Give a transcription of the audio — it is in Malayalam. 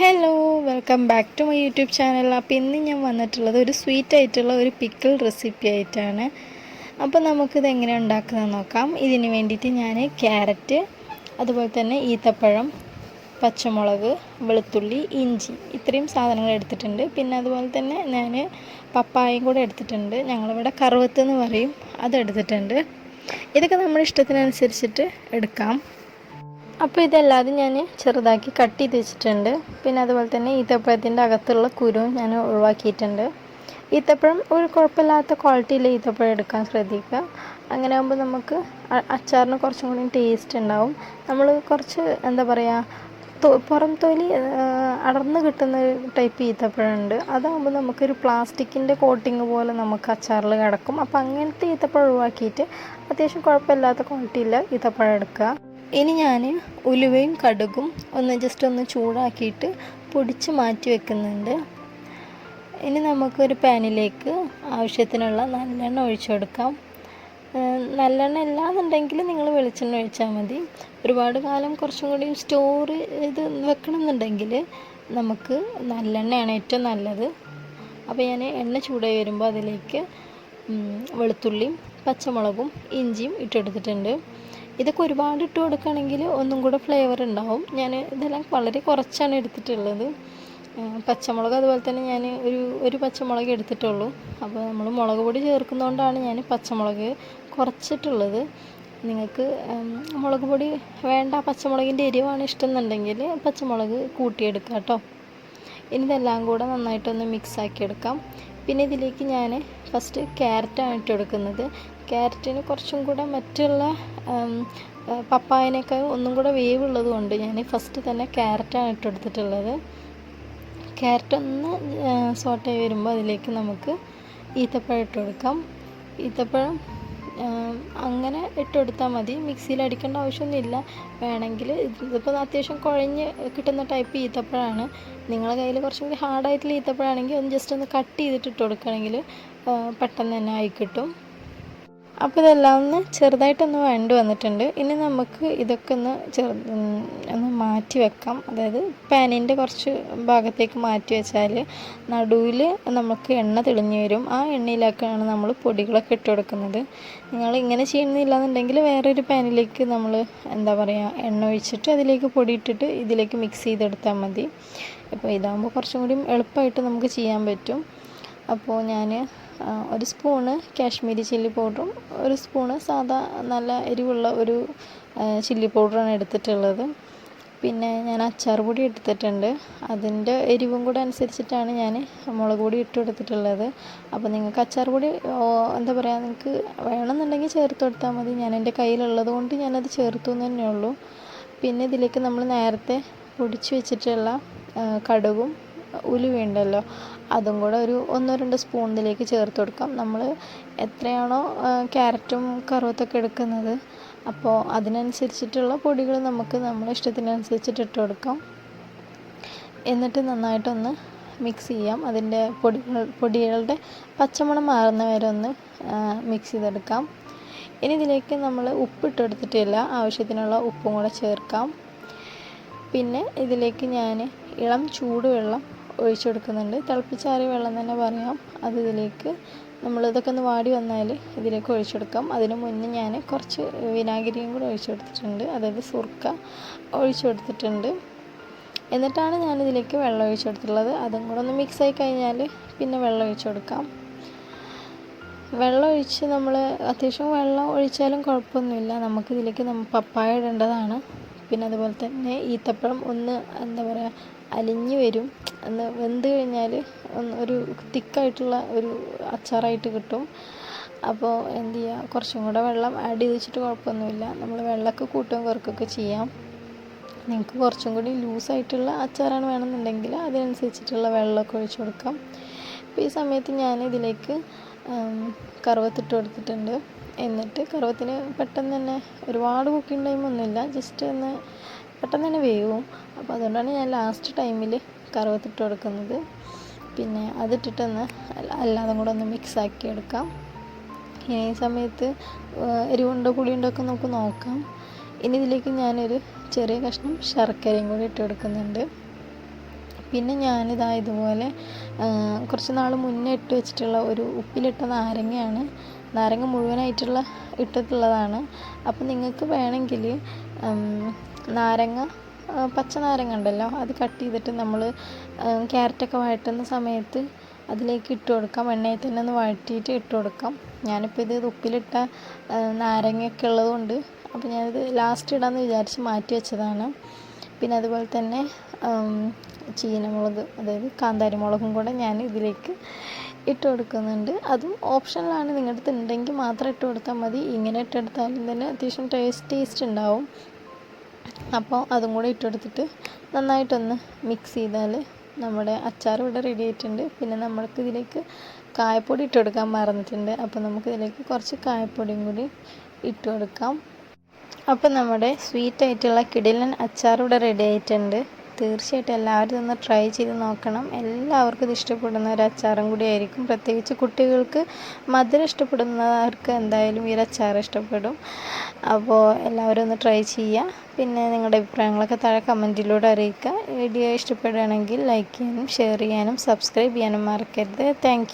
Hello welcome back to my YouTube channel അപ്പോൾ ഇന്ന് ഞാൻ വന്നിട്ടുള്ളത് ഒരു സ്വീറ്റ് ആയിട്ടുള്ള ഒരു പിക്കിൾ റെസിപ്പി ആയിട്ടാണ്. അപ്പോൾ നമുക്കിത് എങ്ങനെ ഉണ്ടാക്കുന്നത് നോക്കാം. ഇതിന് വേണ്ടിയിട്ട് ഞാൻ ക്യാരറ്റ് അതുപോലെ തന്നെ ഈത്തപ്പഴം പച്ചമുളക് വെളുത്തുള്ളി ഇഞ്ചി ഇത്രയും സാധനങ്ങൾ എടുത്തിട്ടുണ്ട്. പിന്നെ അതുപോലെ തന്നെ ഞാൻ പപ്പായയും കൂടെ എടുത്തിട്ടുണ്ട്. ഞങ്ങളിവിടെ കറുവത്ത് എന്ന് പറയും. അതെടുത്തിട്ടുണ്ട് ഇതൊക്കെ നമ്മുടെ ഇഷ്ടത്തിനനുസരിച്ചിട്ട് എടുക്കാം. അപ്പോൾ ഇതല്ലാതെ ഞാൻ ചെറുതാക്കി കട്ട് ചെയ്ത് വെച്ചിട്ടുണ്ട്. പിന്നെ അതുപോലെ തന്നെ ഈത്തപ്പഴത്തിന്റെ അകത്തുള്ള കുരുവും ഞാൻ ഒഴിവാക്കിയിട്ടുണ്ട്. ഈത്തപ്പഴം ഒരു കുഴപ്പമില്ലാത്ത ക്വാളിറ്റിയിൽ ഈത്തപ്പഴം എടുക്കാൻ ശ്രദ്ധിക്കുക. അങ്ങനെ ആകുമ്പോൾ നമുക്ക് അച്ചാറിന് കുറച്ചും കൂടി ടേസ്റ്റ് ഉണ്ടാവും. നമ്മൾ കുറച്ച് എന്താ പറയുക പുറം തൊലി അടർന്ന് കിട്ടുന്ന ഒരു ടൈപ്പ് ഈത്തപ്പഴമുണ്ട് അതാകുമ്പോൾ നമുക്കൊരു പ്ലാസ്റ്റിക്കിന്റെ കോട്ടിങ് പോലെ നമുക്ക് അച്ചാറിൽ കിടക്കും. അപ്പോൾ അങ്ങനത്തെ ഈത്തപ്പഴം ഒഴിവാക്കിയിട്ട് അത്യാവശ്യം കുഴപ്പമില്ലാത്ത ക്വാളിറ്റിയിൽ ഈത്തപ്പഴം എടുക്കുക. ഇനി ഞാൻ ഉലുവയും കടുകും ഒന്ന് ജസ്റ്റ് ഒന്ന് ചൂടാക്കിയിട്ട് പൊടിച്ച് മാറ്റി വെക്കുന്നുണ്ട്. ഇനി നമുക്കൊരു പാനിലേക്ക് ആവശ്യത്തിനുള്ള നല്ലെണ്ണ ഒഴിച്ചു കൊടുക്കാം. നല്ലെണ്ണ ഇല്ലാന്നുണ്ടെങ്കിൽ നിങ്ങൾ വെളിച്ചെണ്ണ ഒഴിച്ചാൽ മതി. ഒരുപാട് കാലം കുറച്ചും കൂടി സ്റ്റോർ ഇത് വെക്കണം എന്നുണ്ടെങ്കിൽ നമുക്ക് നല്ലെണ്ണയാണ് ഏറ്റവും നല്ലത്. അപ്പോൾ ഞാൻ എണ്ണ ചൂടായി വരുമ്പോൾ അതിലേക്ക് വെളുത്തുള്ളിയും പച്ചമുളകും ഇഞ്ചിയും ഇട്ടെടുത്തിട്ടുണ്ട്. ഇതൊക്കെ ഒരുപാട് ഇട്ട് കൊടുക്കുകയാണെങ്കിൽ ഒന്നും കൂടെ ഫ്ലേവർ ഉണ്ടാവും. ഞാൻ ഇതെല്ലാം വളരെ കുറച്ചാണ് എടുത്തിട്ടുള്ളത്. പച്ചമുളക് അതുപോലെ തന്നെ ഞാൻ ഒരു ഒരു പച്ചമുളക് എടുത്തിട്ടുള്ളൂ. അപ്പോൾ നമ്മൾ മുളക് പൊടി ചേർക്കുന്നതുകൊണ്ടാണ് ഞാൻ പച്ചമുളക് കുറച്ചിട്ടുള്ളത്. നിങ്ങൾക്ക് മുളക് പൊടി വേണ്ട പച്ചമുളകിന്റെ എരിവാണ് ഇഷ്ടം എന്നുണ്ടെങ്കിൽ പച്ചമുളക് കൂട്ടിയെടുക്കാം കേട്ടോ. ഇനി ഇതെല്ലാം കൂടെ നന്നായിട്ടൊന്ന് മിക്സ് ആക്കി എടുക്കാം പിന്നെ ഇതിലേക്ക് ഞാൻ ഫസ്റ്റ് ക്യാരറ്റാണ് ഇട്ട് കൊടുക്കുന്നത്. ക്യാരറ്റിന് കുറച്ചും കൂടെ മറ്റുള്ള പപ്പായനൊക്കെ ഒന്നും കൂടെ വേവുള്ളത് കൊണ്ട് ഞാൻ ഫസ്റ്റ് തന്നെ ക്യാരറ്റാണ് ഇട്ടെടുത്തിട്ടുള്ളത്. ക്യാരറ്റ് ഒന്ന് സോട്ടായി വരുമ്പോൾ അതിലേക്ക് നമുക്ക് ഈത്തപ്പഴം ഇട്ട് കൊടുക്കാം ഈത്തപ്പഴം അങ്ങനെ ഇട്ടെടുത്താൽ മതി. മിക്സിയിൽ അടിക്കേണ്ട ആവശ്യമൊന്നുമില്ല. വേണമെങ്കിൽ ഇതിപ്പോൾ അത്യാവശ്യം കുഴഞ്ഞ് കിട്ടുന്ന ടൈപ്പ് ഈത്തപ്പഴമാണ് നിങ്ങളുടെ കയ്യിൽ കുറച്ചും കൂടി ഹാർഡായിട്ടുള്ള ഈത്തപ്പഴമാണെങ്കിൽ ഒന്ന് ജസ്റ്റ് ഒന്ന് കട്ട് ചെയ്തിട്ട് ഇട്ട് കൊടുക്കുകയാണെങ്കിൽ പെട്ടെന്ന് തന്നെ ആയി കിട്ടും. അപ്പോൾ ഇതെല്ലാം ഒന്ന് ചെറുതായിട്ടൊന്ന് വേണ്ടി വന്നിട്ടുണ്ട്. ഇനി നമുക്ക് ഇതൊക്കെ ഒന്ന് ചെറു ഒന്ന് മാറ്റി വെക്കാം. അതായത് പാനിന്റെ കുറച്ച് ഭാഗത്തേക്ക് മാറ്റി വെച്ചാൽ നടുവിൽ നമുക്ക് എണ്ണ തെളിഞ്ഞു വരും. ആ എണ്ണയിലേക്കാണ് നമ്മൾ പൊടികളൊക്കെ ഇട്ട് കൊടുക്കുന്നത്. നിങ്ങൾ ഇങ്ങനെ ചെയ്യുന്നില്ല എന്നുണ്ടെങ്കിൽ വേറൊരു പാനിലേക്ക് നമ്മൾ എന്താ പറയുക എണ്ണ ഒഴിച്ചിട്ട് അതിലേക്ക് പൊടി ഇട്ടിട്ട് ഇതിലേക്ക് മിക്സ് ചെയ്തെടുത്താൽ മതി. അപ്പോൾ ഇതാകുമ്പോൾ കുറച്ചും കൂടി എളുപ്പമായിട്ട് നമുക്ക് ചെയ്യാൻ പറ്റും. അപ്പോൾ ഞാൻ ഒരു സ്പൂണ് കാശ്മീരി ചില്ലി പൗഡറും ഒരു സ്പൂണ് സാദാ നല്ല എരിവുള്ള ഒരു ചില്ലി പൗഡറാണ് എടുത്തിട്ടുള്ളത്. പിന്നെ ഞാൻ അച്ചാർ പൊടി എടുത്തിട്ടുണ്ട്. അതിന്റെ എരിവും കൂടെ അനുസരിച്ചിട്ടാണ് ഞാൻ മുളക് പൊടി ഇട്ട് കൊടുത്തിട്ടുള്ളത്. അപ്പോൾ നിങ്ങൾക്ക് അച്ചാർ പൊടി എന്താ പറയുക നിങ്ങൾക്ക് വേണമെന്നുണ്ടെങ്കിൽ ചേർത്ത് കൊടുത്താൽ മതി. ഞാൻ എന്റെ കയ്യിലുള്ളത് കൊണ്ട് ഞാനത് ചേർത്തു എന്ന് തന്നെ ഉള്ളൂ പിന്നെ ഇതിലേക്ക് നമ്മൾ നേരത്തെ പൊടിച്ച് വെച്ചിട്ടുള്ള കടുകും ഉലുവയുണ്ടല്ലോ അതും കൂടെ ഒരു ഒന്നോ രണ്ടോ സ്പൂൺ ഇതിലേക്ക് ചേർത്ത് കൊടുക്കാം. നമ്മൾ എത്രയാണോ ക്യാരറ്റും കറുവത്തൊക്കെ എടുക്കുന്നത് അപ്പോൾ അതിനനുസരിച്ചിട്ടുള്ള പൊടികൾ നമുക്ക് നമ്മളെ ഇഷ്ടത്തിനനുസരിച്ചിട്ട് ഇട്ട് കൊടുക്കാം. എന്നിട്ട് നന്നായിട്ടൊന്ന് മിക്സ് ചെയ്യാം. അതിന്റെ പൊടികൾ പൊടികളുടെ പച്ചമണം മാറുന്ന വരെ ഒന്ന് മിക്സ് ചെയ്തെടുക്കാം. ഇനി ഇതിലേക്ക് നമ്മൾ ഉപ്പിട്ട് കൊടുത്തിട്ടില്ല ആവശ്യത്തിനുള്ള ഉപ്പും കൂടെ ചേർക്കാം. പിന്നെ ഇതിലേക്ക് ഞാൻ ഇളം ചൂടുവെള്ളം ഒഴിച്ചു കൊടുക്കുന്നുണ്ട്. തിളപ്പിച്ചാറിയ വെള്ളം തന്നെ പറയാം. അത് ഇതിലേക്ക് നമ്മൾ ഇതൊക്കെ ഒന്ന് വാടി വന്നാൽ ഇതിലേക്ക് ഒഴിച്ചു കൊടുക്കാം. അതിന് മുന്നേ ഞാൻ കുറച്ച് വിനാഗിരിയും കൂടെ ഒഴിച്ചു കൊടുത്തിട്ടുണ്ട്. അതായത് സുർക്ക ഒഴിച്ചു കൊടുത്തിട്ടുണ്ട്. എന്നിട്ടാണ് ഞാൻ ഇതിലേക്ക് വെള്ളം ഒഴിച്ചു കൊടുത്തിട്ടുള്ളത്. അതും കൂടെ ഒന്ന് മിക്സ് ആയി കഴിഞ്ഞാൽ പിന്നെ വെള്ളം ഒഴിച്ചു കൊടുക്കാം. വെള്ളം ഒഴിച്ച് നമ്മൾ അത്യാവശ്യം വെള്ളം ഒഴിച്ചാലും കുഴപ്പമൊന്നുമില്ല. നമുക്കിതിലേക്ക് നമ്മൾ പപ്പായ ഇടേണ്ടതാണ്. പിന്നെ അതുപോലെ തന്നെ ഈത്തപ്പഴം ഒന്ന് എന്താ പറയുക അലിഞ്ഞ് വരും. എന്ന് വെന്ത് കഴിഞ്ഞാൽ ഒരു തിക്കായിട്ടുള്ള ഒരു അച്ചാറായിട്ട് കിട്ടും. അപ്പോൾ എന്ത് ചെയ്യുക കുറച്ചും കൂടെ വെള്ളം ആഡ് ചെയ്ത് വെച്ചിട്ട് കുഴപ്പമൊന്നുമില്ല. നമ്മൾ വെള്ളമൊക്കെ കൂട്ടുകയും കുറക്കുകയൊക്കെ ചെയ്യാം. നിങ്ങൾക്ക് കുറച്ചും കൂടി ലൂസായിട്ടുള്ള അച്ചാറാണ് വേണമെന്നുണ്ടെങ്കിൽ അതിനനുസരിച്ചിട്ടുള്ള വെള്ളമൊക്കെ ഒഴിച്ച് കൊടുക്കാം. അപ്പോൾ ഈ സമയത്ത് ഞാൻ ഇതിലേക്ക് കറുവത്തിട്ട് കൊടുത്തിട്ടുണ്ട്. എന്നിട്ട് കറുവത്തിന് പെട്ടെന്ന് തന്നെ ഒരുപാട് കുക്കിംഗ് ടൈമൊന്നുമില്ല ജസ്റ്റ് ഒന്ന് പെട്ടെന്ന് തന്നെ വേവും. അപ്പോൾ അതുകൊണ്ടാണ് ഞാൻ ലാസ്റ്റ് ടൈമിൽ കറുവത്തിട്ട് കൊടുക്കുന്നത്. പിന്നെ അതിട്ടിട്ടൊന്ന് അല്ല- അല്ലാതെ കൂടെ ഒന്ന് മിക്സ് ആക്കി എടുക്കാം. ഇനി ഈ സമയത്ത് എരിവുണ്ടോ പുളിയുണ്ടോ ഒക്കെ നമുക്ക് നോക്കാം. ഇനി ഇതിലേക്ക് ഞാനൊരു ചെറിയ കഷ്ണം ശർക്കരയും കൂടി ഇട്ട് കൊടുക്കുന്നുണ്ട്. പിന്നെ ഞാനിതാ ഇതുപോലെ കുറച്ച് നാൾ മുന്നേ ഇട്ട് വെച്ചിട്ടുള്ള ഒരു ഉപ്പിലിട്ട നാരങ്ങയാണ്. നാരങ്ങ മുഴുവനായിട്ടുള്ള ഇട്ടിട്ടുള്ളതാണ്. അപ്പോൾ നിങ്ങൾക്ക് വേണമെങ്കിൽ നാരങ്ങ പച്ച നാരങ്ങ ഉണ്ടല്ലോ അത് കട്ട് ചെയ്തിട്ട് നമ്മൾ ക്യാരറ്റൊക്കെ വഴറ്റുന്ന സമയത്ത് അതിലേക്ക് ഇട്ട് കൊടുക്കാം. എണ്ണയിൽ തന്നെ ഒന്ന് വഴറ്റിയിട്ട് ഇട്ട് കൊടുക്കാം. ഞാനിപ്പോൾ ഇത് ഉപ്പിലിട്ട നാരങ്ങയൊക്കെ ഉള്ളതുകൊണ്ട് അപ്പോൾ ഞാനിത് ലാസ്റ്റ് ഇടാമെന്ന് വിചാരിച്ച് മാറ്റി വെച്ചതാണ്. പിന്നെ അതുപോലെ തന്നെ ചീനമുളക് അതായത് കാന്താരി മുളകും കൂടെ ഞാൻ ഇതിലേക്ക് ഇട്ട് കൊടുക്കുന്നുണ്ട്. അതും ഓപ്ഷനിലാണ് നിങ്ങളുടെ അടുത്ത് ഉണ്ടെങ്കിൽ മാത്രം ഇട്ട് കൊടുത്താൽ മതി. ഇങ്ങനെ ഇട്ടെടുത്താലും തന്നെ അത്യാവശ്യം ടേസ്റ്റ് ടേസ്റ്റ് ഉണ്ടാവും. അപ്പോൾ അതും കൂടി ഇട്ടെടുത്തിട്ട് നന്നായിട്ടൊന്ന് മിക്സ് ചെയ്താൽ നമ്മുടെ അച്ചാർ ഇവിടെ റെഡി ആയിട്ടുണ്ട്. പിന്നെ നമ്മൾക്ക് ഇതിലേക്ക് കായപ്പൊടി ഇട്ട് കൊടുക്കാൻ മറന്നിട്ടുണ്ട്. അപ്പോൾ നമുക്ക് ഇതിലേക്ക് കുറച്ച് കായപ്പൊടിയും കൂടി ഇട്ട് കൊടുക്കാം അപ്പോൾ നമ്മുടെ സ്വീറ്റ് ആയിട്ടുള്ള കിടിലൻ അച്ചാർ ഇവിടെ റെഡി ആയിട്ടുണ്ട്. തീർച്ചയായിട്ടും എല്ലാവരും ഒന്ന് ട്രൈ ചെയ്ത് നോക്കണം. എല്ലാവർക്കും ഇത് ഇഷ്ടപ്പെടുന്ന ഒരു അച്ചാറും കൂടി ആയിരിക്കും. പ്രത്യേകിച്ച് കുട്ടികൾക്ക് മധുരം ഇഷ്ടപ്പെടുന്നവർക്ക് എന്തായാലും ഈ ഒരു അച്ചാർ ഇഷ്ടപ്പെടും. അപ്പോൾ എല്ലാവരും ഒന്ന് ട്രൈ ചെയ്യുക പിന്നെ നിങ്ങളുടെ അഭിപ്രായങ്ങളൊക്കെ താഴെ കമന്റിലൂടെ അറിയിക്കുക. വീഡിയോ ഇഷ്ടപ്പെടുകയാണെങ്കിൽ ലൈക്ക് ചെയ്യാനും ഷെയർ ചെയ്യാനും സബ്സ്ക്രൈബ് ചെയ്യാനും മറക്കരുത്. താങ്ക്